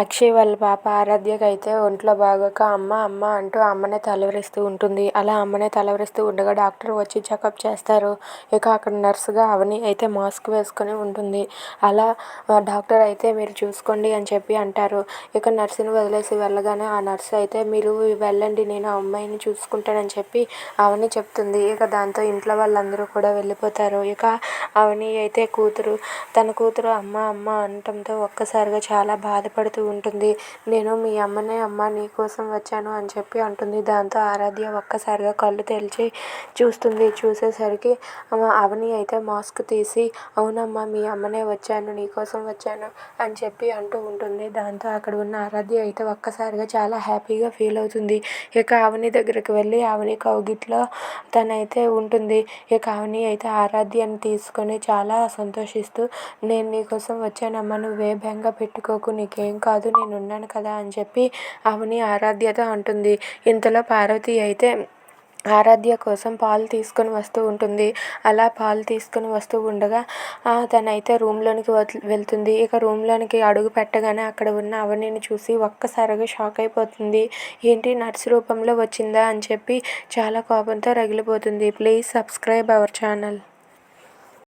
అక్షయ్ వాళ్ళ పాప ఆరాధ్యకైతే ఒంట్లో బాగోక అమ్మ అమ్మ అంటూ అమ్మనే తలవరిస్తూ ఉంటుంది. అలా అమ్మనే తలవరిస్తూ ఉండగా డాక్టర్ వచ్చి చెకప్ చేస్తారు. ఇక అక్కడ నర్సుగా అవని అయితే మాస్క్ వేసుకొని ఉంటుంది. అలా డాక్టర్ అయితే మీరు చూసుకోండి అని చెప్పి అంటారు. ఇక నర్సుని వదిలేసి వెళ్ళగానే ఆ నర్సు అయితే మీరు వెళ్ళండి నేను ఆ అమ్మాయిని చూసుకుంటానని చెప్పి అవని చెప్తుంది. ఇక దాంతో ఇంట్లో వాళ్ళందరూ కూడా వెళ్ళిపోతారు. ఇక అవని అయితే కూతురు తన కూతురు అమ్మ అమ్మ అనటంతో ఒక్కసారిగా చాలా బాధపడుతూ ఉంటుంది. నేను మీ అమ్మనే అమ్మ నీ కోసం వచ్చాను అని చెప్పి అంటుంది. దాంతో ఆరాధ్య ఒక్కసారిగా కళ్ళు తెరిచి చూస్తుంది. చూసేసరికి అవని అయితే మాస్క్ తీసి అవునమ్మా మీ అమ్మనే వచ్చాను నీకోసం వచ్చాను అని చెప్పి అంటూ ఉంటుంది. దాంతో అక్కడ ఉన్న ఆరాధ్య అయితే ఒక్కసారిగా చాలా హ్యాపీగా ఫీల్ అవుతుంది. ఇక అవని దగ్గరికి వెళ్ళి అవని కౌగిట్లో తనైతే ఉంటుంది. ఇక అవని అయితే ఆరాధ్యను తీసుకొని చాలా సంతోషిస్తూ నేను నీకోసం వచ్చానమ్మా నువ్వే బెంగ పెట్టుకోకు నీకేం కాదు నేను ఉన్నాను కదా అని చెప్పి అవని ఆరాధ్యతో అంటుంది. ఇంతలో పార్వతి అయితే ఆరాధ్య కోసం పాలు తీసుకొని వస్తూ ఉంటుంది. అలా పాలు తీసుకొని వస్తూ ఉండగా తనైతే రూమ్లోనికి వెళ్తుంది. ఇక రూమ్లోనికి అడుగు పెట్టగానే అక్కడ ఉన్న అవనిని చూసి ఒక్కసారిగా షాక్ అయిపోతుంది. ఏంటి నర్స్ రూపంలో వచ్చిందా అని చెప్పి చాలా కోపంతో రగిలిపోతుంది. Please subscribe our channel.